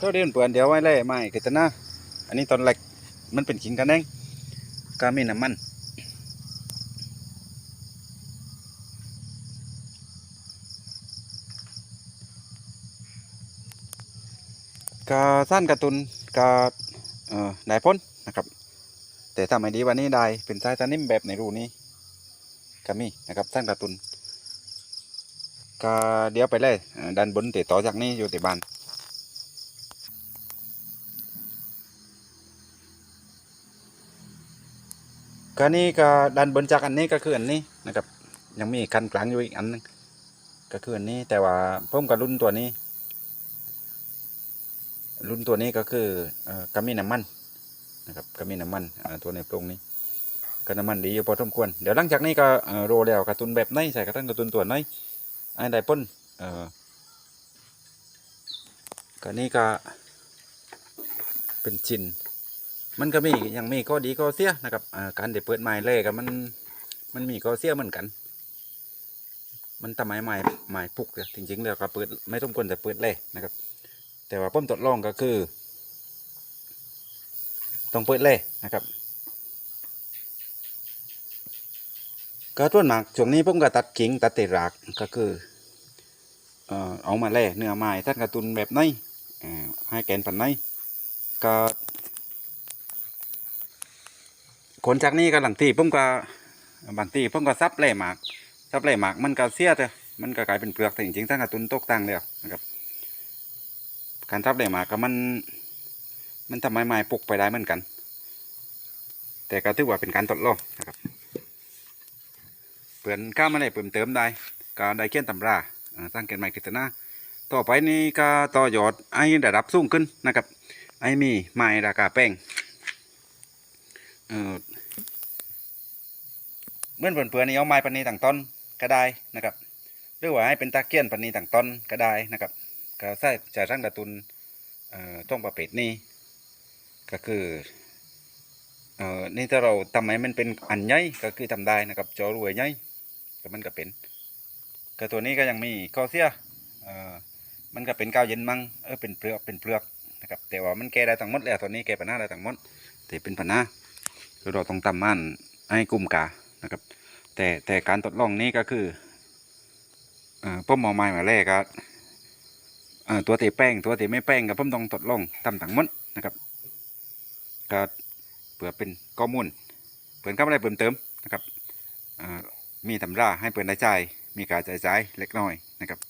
เท่าเดินเปื่อนเดี๋ยวไว้เลยไม่คือจะนะอันนี้ตอนแรกมันเป็นขิงกันเองก็มีน้ำมันก็สั้นกร์ตูนก็เอ่อได้พ้นนะครับ แต่ถ้าไม่ดีวันนี้ได้เป็นสายสนิ่มแบบในรูนี้ก็มีนะครับสั้นกร์ตูนก็เดี๋ยวไปเลยด้านบนติดต่อจากนี้อยู่ที่บ้าน ก็นี่ก็ดันบนจากอันนี้ก็คืออันนี้นะครับ ยังมีคันกลางอยู่อีกอันนึงก็คืออันนี้แต่ว่าผมกับรุ่นตัวนี้ รุ่นตัวนี้ก็คือกระมีน้ำมันนะครับกระมีน้ำมันตัวในโปรงนี้ก็น้ำมันดีอยู่พอสมควรเดี๋ยวหลังจากนี้ก็เอ่อโรแล้วกระตุนแบบไหนใส่กระตุ้นกระตุนตัวไหนไอ้ได้ป้นเออก็นี่ก็เป็นชิ้น มันก็มียังมีข้อดีข้อเสียนะครับการเดเปิดไม้เล่กับมันมันมีข้อเสียเหมือนกัน มันทำไมไม้ไม้ปุกเนี่ยจริงๆแล้วก็เปิดไม่ต้องควรแต่เปิดเล่นะครับ แต่ว่าผมทดลองก็คือต้องเปิดเล่นะครับก็ต้นหมากช่วงนี้ผมก็ตัดกิ่งตัดเตรากก็คือเออเอามาเล่เนื้อไม้ท่านการะตุนแบบไหนให้แกนปันไหนก็ คนจากนี้ก็หลังตีผมก็บางทีผมก็ซับเล่หมากซับเล่หมากมันก็เสียแต่มันก็กลายเป็นเปลือกแต่จริงๆทั้งกระตุนตกตังแล้วนะครับการซับเล่หมากก็มัน มันทำให้ไม้ปลุกไปได้เหมือนกัน แต่ก็ถือว่าเป็นการทดลองนะครับเปลี่ยนข้ามมาได้เพิ่มเติมได้ก็ได้เขียนตำราอ่าสร้างเกณฑ์ใหม่กิจนาต่อไปนี้ก็ต่อยอดไอ้ระดับสูงขึ้นนะครับ ไอ้มีไม้ราคาแป้งเออ เมื่อเพื่อนๆนี่เอาไม้ปันนีต่างต้นก็ได้นะครับ หรือว่าให้เป็นตะเกียนปันนีต่างต้นก็ได้นะครับก็ใช้จะสร้างกาตุนช่อต้องประเภทนี้ก็คือเอ่อนี่ถ้าเราทำให้มันเป็นอันใหญ่ก็คือทำได้นะครับจอรวยใหญ่ก็มันก็เป็นก็ตัวนี้ก็ยังมีข้อเสียเอ่อมันก็เป็นกาวเย็นมั่งเออเป็นเปลือกเป็นเปลือกนะครับแต่ว่ามันแก้ได้ทั้งหมดแล้วตัวนี้แก้ปัญหาได้ทั้งหมดแต่เป็นปัญหาคือเราต้องทำมันให้กลุ่มกา นะครับ แต่แต่การทดลองนี้ก็คือเอ่อผมเอาไม้มาแรกก็เออตัวเตะแป้งตัวเตะไม่แป้งกับผมต้องทดลองทำต่างมดนะครับก็เผื่อเป็นก้อมูลเผื่อนก็ไม่ได้เพิ่มเติมนะครับเออมีตำราให้เพื่อนได้ใจมีการจ่ายจ่ายเล็กน้อยนะครับ